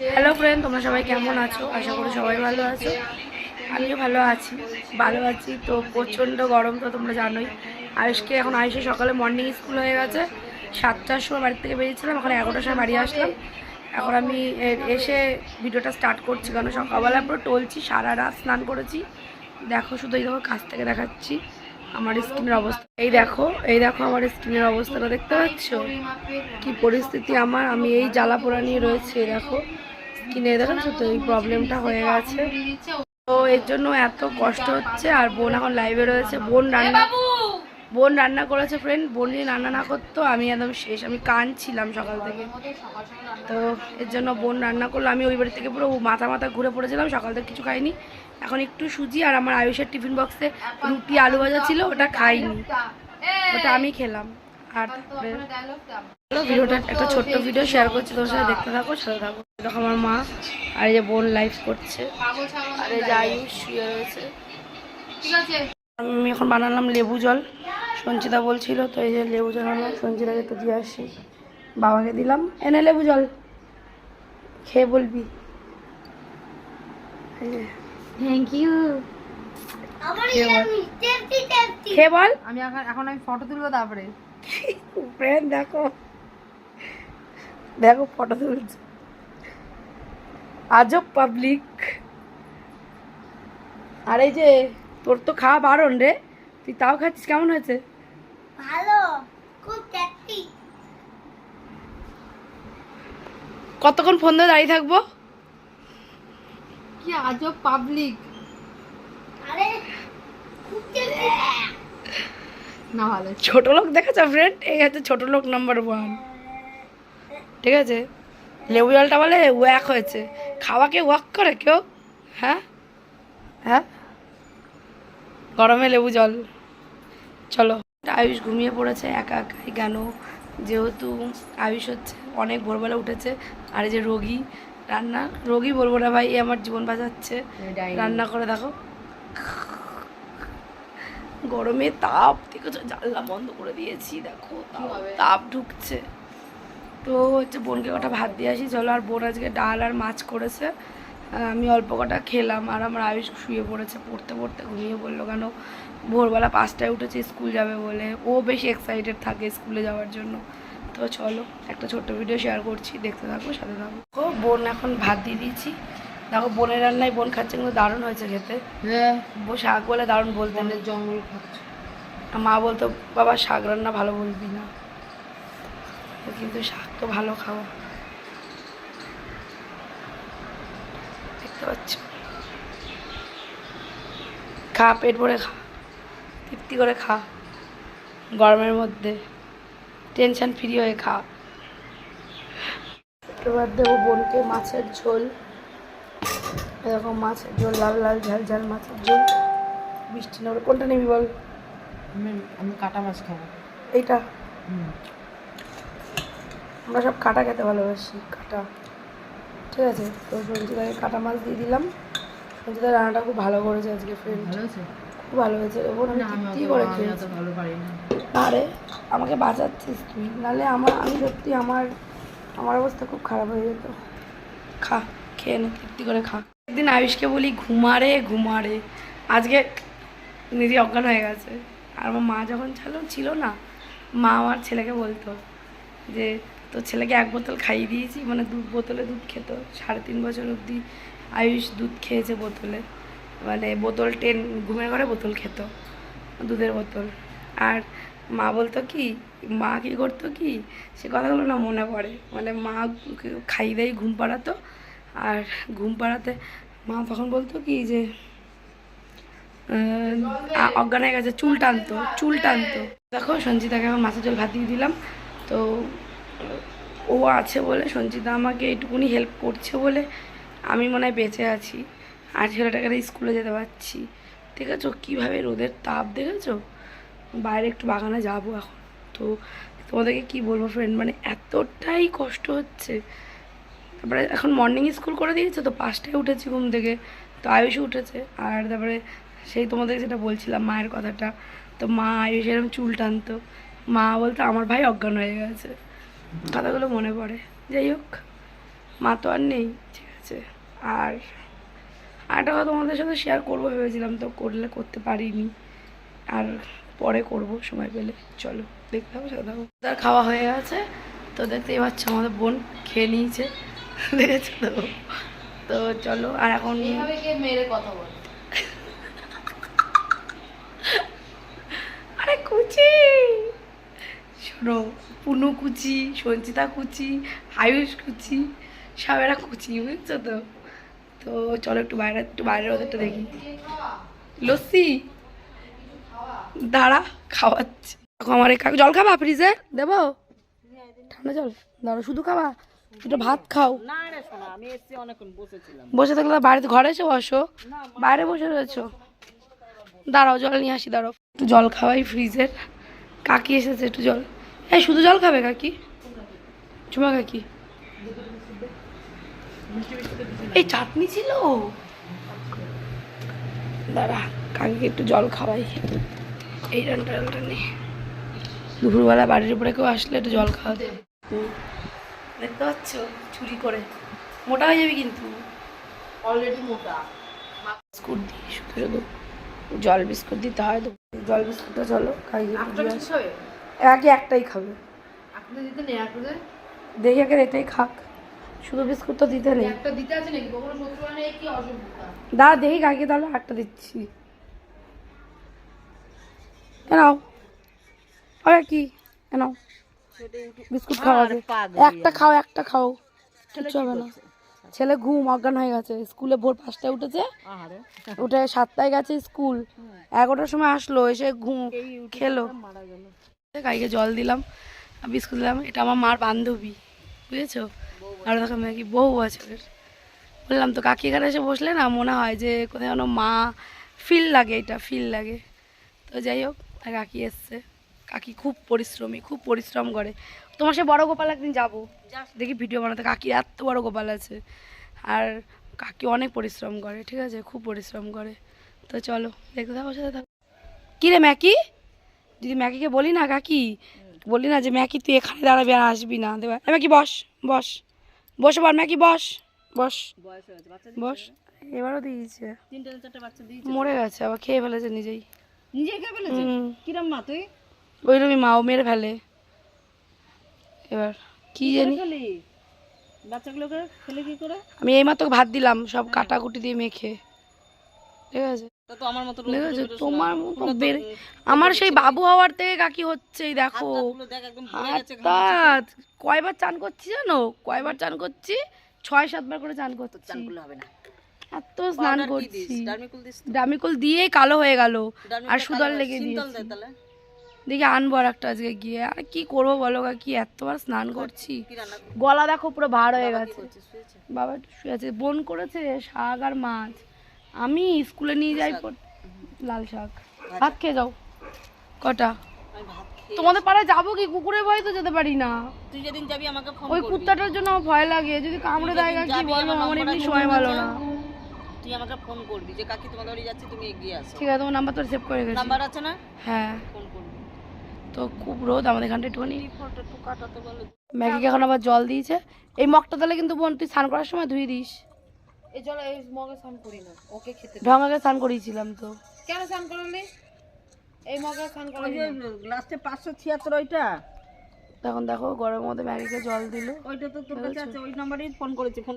Hello friend তোমরা সবাই কেমন আছো? আশা করি সবাই ভালো আছো। আমিও ভালো আছি ভালো আছি। তো প্রচণ্ড গরম তো তোমরা জানোই। আয়ুষকে এখন আয়ুষের সকালে মর্নিং স্কুল হয়ে গেছে। সাতটার সময় বাড়ি থেকে বেরিয়েছিলাম, এখন এগারোটার সময় বাড়ি আসলাম। এখন আমি এসে ভিডিওটা স্টার্ট করছি, কারণ সকালবেলা পুরো টলছি, সারা রাত স্নান করেছি। দেখো শুধু এই দেখো কাছ থেকে দেখাচ্ছি। আমার স্কিনের অবস্থা। এই দেখো এই দেখো আমার স্কিনের অবস্থাটা দেখতে পাচ্ছ? কি পরিস্থিতি আমার আমি এই জ্বালা পোড়া নিয়ে রয়েছে দেখো স্কিনে দেখাচ্ছ তো? এই প্রবলেমটা হয়ে গেছে। তো এর জন্য এত কষ্ট হচ্ছে আর বোন এখন লাইভে রয়েছে। বোন রান্না বোন রান্না করেছে ফ্রেন্ড বোন যদি রান্না না করতো আমি একদম শেষ। আমি কাঁদছিলাম সকাল থেকে। তো এর জন্য বোন রান্না করল। আমি ওই বাড়ি থেকে পুরো মাথা মাথা ঘুরে পড়েছিলাম সকাল থেকে কিছু খাইনি। এখন একটু সুজি আর আমার আয়ুষের টিফিন বক্সে রুটি আলু ভাজা ছিল ওটা খাইনি। ওটা আমি খেলাম। আর ভিডিওটা একটা ছোট্ট ভিডিও শেয়ার করছি তোর সাথে দেখতে থাকো সাথে থাকো। দেখো আমার মা আর এই যে বোন লাইভ করছে। আর এই যে আয়ুষ শুয়ে রয়েছে। আমি এখন বানালাম লেবু জল। সঞ্চিতা বলছিল তো এই যে লেবু জল আনলাম সঞ্চিতাকে একটু দিয়ে আসি। বাবাকে দিলাম এনে লেবু জল। খেয়ে বলবি। এই যে, থ্যাংক ইউ খেয়ে বল। আমি এখন এখন আমি ফটো তুলবো তারপরে। ফ্রেন্ড দেখো। দেখো ফটো তুলছে। আজব পাবলিক আর এই যে তোর তো খাওয়া বারণ রে। তুই তাও খাচ্ছিস? কেমন হয়েছে? ভালো। খুব কতক্ষণ ফোন ধরে দাঁড়িয়ে থাকব? আজব পাবলিক আরে না ভালো ছোট লোক দেখেছ ফ্রেন্ড এই হচ্ছে ছোট লোক নাম্বার ওয়ান ঠিক আছে? লেবু জলটা বলে ওয়াক হয়েছে। খাওয়াকে ওয়াক করে কেউ? হ্যাঁ? হ্যাঁ? গরমে লেবু জল চলো আয়ুষ ঘুমিয়ে পড়েছে একা একাই কেন? যেহেতু আয়ুষ হচ্ছে অনেক ভোরবেলা উঠেছে। আর এই যে রোগী রান্না রোগী বলব না ভাই এ আমার জীবন বাঁচাচ্ছে। রান্না করে দেখো। গরমে তাপ দেখেছ জানলা বন্ধ করে দিয়েছি দেখো তাপ- তাপ ঢুকছে। তো হচ্ছে বোনকে কটা ভাত দিয়ে আসি চলো আর বোন আজকে ডাল আর মাছ করেছে। আমি অল্প কটা খেলাম আর আমার আয়ুষ শুয়ে পড়েছে পড়তে পড়তে ঘুমিয়ে পড়ল কেন? ভোরবেলা পাঁচটায় উঠেছে স্কুল যাবে বলে। ও বেশি এক্সাইটেড থাকে স্কুলে যাওয়ার জন্য। তো চলো একটা ছোট্ট ভিডিও শেয়ার করছি দেখতে থাকো সাথে থাকো। ও বোন এখন ভাত দিয়ে দিয়েছি। দেখো বোনের রান্নায় বোন খাচ্ছে কিন্তু দারুণ হয়েছে খেতে। হ্যাঁ। বো শাক বলে দারুণ বলতেন বনের জঙ্গল খাচ্ছে। মা বলতো বাবা শাক রান্না ভালো বলবি না। কিন্তু শাক তো ভালো খাওয়া। দেখতে পাচ্ছ? খা পেট ভরে খা। তৃপ্তি করে খা। গরমের মধ্যে। টেনশন ফ্রি হয়ে খা। এবার দেবো বোনকে মাছের ঝোল। এরকম মাছের ঝোল লাল লাল ঝাল ঝাল মাছের ঝোল। মিষ্টি নেবে। কোনটা নিবি বল? আমি আমি কাটা মাছ খাব। এইটা? আমরা সব কাটা খেতে ভালোবাসি কাটা। ঠিক আছে তো সঞ্জিতাকে কাটা মাছ দিয়ে দিলাম। সঞ্জিতা রান্নাটা খুব ভালো করেছে আজকে ফ্রেন্ড ভালো আছে? খুব ভালো হয়েছে। এবং আমি করে খেয়েছি। ভালো পারি না। আরে আমাকে বাঁচাচ্ছিস তুই। নাহলে আমার আমি সত্যি আমার আমার অবস্থা খুব খারাপ হয়ে যেত। খা খেয়ে নে তৃপ্তি করে খা। একদিন আয়ুষকে বলি ঘুমারে ঘুমারে আজকে নিজে অজ্ঞান হয়ে গেছে। আর আমার মা যখন ছিল ছিল না। মা আমার ছেলেকে বলতো যে তোর ছেলেকে এক বোতল খাইয়ে দিয়েছি। মানে দুধ বোতলে দুধ খেত। সাড়ে তিন বছর অবধি আয়ুষ দুধ খেয়েছে বোতলে। মানে বোতল টেন ঘুমের ঘরে বোতল খেত দুধের বোতল। আর মা বলতো কি মা কী করতো কি সে কথাগুলো না মনে পড়ে। মানে মা খাইয়ে দেয় ঘুম পাড়াতো আর ঘুম পাড়াতে মা তখন বলতো কি যে আহ, আ- অজ্ঞান হয়ে গেছে চুল টানতো চুল টানতো। দেখো সঞ্চিতাকে এখন মাছের জল ভাত দিয়ে দিলাম। তো ও আছে বলে সঞ্চিতা আমাকে এইটুকুনি হেল্প করছে বলে আমি মনে হয় বেঁচে আছি। আর ছেলেটাকে স্কুলে যেতে পারছি। দেখেছ কীভাবে রোদের তাপ, দেখেছ? বাইরে একটু বাগানে যাব এখন। তো তোমাদেরকে কি বলব ফ্রেন্ড মানে এতটাই কষ্ট হচ্ছে। তারপরে এখন মর্নিং স্কুল করে দিয়েছে তো পাঁচটায় উঠেছি ঘুম থেকে। তো আয়ুষও উঠেছে। আর তারপরে সেই তোমাদের যেটা বলছিলাম মায়ের কথাটা, তো মা আয়ুষ এরকম চুল টানতো। মা বলতো, আমার ভাই অজ্ঞান হয়ে গেছে। কথাগুলো মনে পড়ে। যাই হোক, মা তো আর নেই, ঠিক আছে। আর আরেকটা কথা তোমাদের সাথে শেয়ার করব ভেবেছিলাম তো করলে করতে পারিনি। আর পরে করব সময় পেলে। চলো দেখতে হবে তার খাওয়া হয়ে গেছে তো দেখতেই পাচ্ছ আমাদের বোন খেয়ে নিয়েছে। দেখেছ তো? তো চলো আর এখন মেরে কথা বলে। আরে কুচি! শোনো পুনু কুচি সঞ্চিতা কুচি আয়ুষ কুচি সব এরা কুচি বুঝছ তো? তো চলো একটু বাইরে একটু বাইরের ওদেরটা দেখি। লস্যি দাঁড়া খাওয়াচ্ছি। আমার কাকু জল খাবা ফ্রিজে? দেবো? ঠান্ডা জল? দাঁড়ো শুধু খাবা? একটু ভাত খাও। বসে থাকলে তো বাড়িতে ঘরে এসে বসো। বাইরে বসে রয়েছো। দাঁড়াও জল নিয়ে আসি দাঁড়াও। একটু জল খাওয়াই ফ্রিজের। কাকি এসেছে একটু জল। এই শুধু জল খাবে কাকি? চুমা কাকি? এই চাটনি ছিল? দাঁড়া কাকিকে একটু জল খাওয়াই। এই ডানটা ডালটা নেই দুপুরবেলা বাড়ির উপরে কেউ আসলে একটু জল খাওয়া দেবে। দেখতে পাচ্ছ? চুরি করে। মোটা হয়ে যাবে কিন্তু। অলরেডি মোটা। বিস্কুট দিই শুধু শুধু জল বিস্কুট দিতে হয় তো। জল বিস্কুটটা চলো আগে একটাই খাবে। দেখি আগে এটাই খাক। শুধু বিস্কুট তো দিতে নেই। একটা দিতে আছে নাকি? কখনো শত্রু নেই কি দাঁড়া দেখি কাকে তাহলে একটা দিচ্ছি। নাও। আরে কি? নাও। বিস্কুট খাওয়া একটা খাও একটা খাও। কিচ্ছু হবে না। ছেলে ঘুম অজ্ঞান হয়ে গেছে। স্কুলে ভোর পাঁচটায় উঠেছে। উঠে সাতটায় গেছে স্কুল। এগারোটার সময় আসলো এসে ঘুম খেলো। গাইকে জল দিলাম বিস্কুট দিলাম। এটা আমার মার বান্ধবী। বুঝেছ? আর দেখো বউ আছে ওদের বললাম তো কাকি এখানে এসে বসলে না মনে হয় যে কোথায় যেন মা ফিল লাগে এটা ফিল লাগে। তো যাই হোক আর কাকি এসছে। কাকি খুব পরিশ্রমী খুব পরিশ্রম করে। তোমার সে বড় গোপাল একদিন যাব। দেখি ভিডিও বানাতে কাকি এত বড় গোপাল আছে। আর কাকি অনেক পরিশ্রম করে ঠিক আছে? খুব পরিশ্রম করে। তো চলো দেখতে থাকো সাথে থাকো। কী রে ম্যাকি? যদি ম্যাকিকে বলি না কাকি বলি না যে ম্যাকি তুই এখানে দাঁড়াবি আর আসবি না। দেবা ম্যাকি বস বস বসে বল ম্যাকি বস বস বস। এবারও দিয়েছে। মরে গেছে আবার খেয়ে ফেলেছে নিজেই। নিজে খেয়ে ফেলেছে? হুম। কিরম মা তুই? ওইরকমই মাও মেরে ফেলে। এবার কি জানি? বাচ্চাগুলোকে খেলে কি করে? আমি এইমাত্র ভাত দিলাম সব কাটাকুটি দিয়ে মেখে। ঠিক আছে? আমার মতো ঠিক আছে তোমার মতো বেড়ে আমার সেই বাবু হওয়ার থেকে কাকি হচ্ছে দেখো। কয়বার চান করছি জানো? কয়বার চান করছি? ছয় সাতবার করে চান করছি। চানগুলো হবে না। এত স্নান? করছি। দিস দিয়েই কালো হয়ে গেল। আর সুদল লেগে। দিয়েছি। দেখি আনব আর একটা আজকে গিয়ে। আর কি করব বলো কি এতবার স্নান করছি। গলা দেখো পুরো ভার হয়ে গেছে। শুয়েছে। বাবা একটু শুয়ে আছে। বোন করেছে শাক আর মাছ। আমি স্কুলে নিয়ে যাই লাল শাক। ভাত। খেয়ে যাও। কটা? তোমাদের পাড়ায় যাব কি? কুকুরের ভয় তো যেতে পারি না। তুই যেদিন যাবি আমাকে ফোন ওই কুত্তাটার জন্য আমার ভয় লাগে। যদি কামড়ে দেয় কি বলো আমার এমনি সময় ভালো না? না তুই আমাকে ফোন করবি। যে কাকি তোমাদের বাড়ি যাচ্ছি তুমি এগিয়ে আসো। ঠিক আছে তোমার নাম্বার তো সেভ করে গেছি নাম্বার আছে না? হ্যাঁ। ফোন করবি। তো খুব রোদ আমাদের এখানটা একটুখানি। ম্যাগিকে এখন আবার জল দিয়েছে। এই মগটা তাহলে কিন্তু বোন তুই স্নান করার সময় ধুয়ে দিস। এই জল এই মগে স্নান করি না ওকে খেতে ঢঙ্গাকে স্নান করিয়েছিলাম তো। কেন স্নান করালি এই মগে স্নান করালি লাস্টে পাঁচশো ছিয়াত্তর ওইটা? তখন দেখো গরমের মধ্যে ম্যাগিকে জল দিল। ওইটা তো তোর কাছে আছে ওই নাম্বারেই ফোন করেছি ফোনটা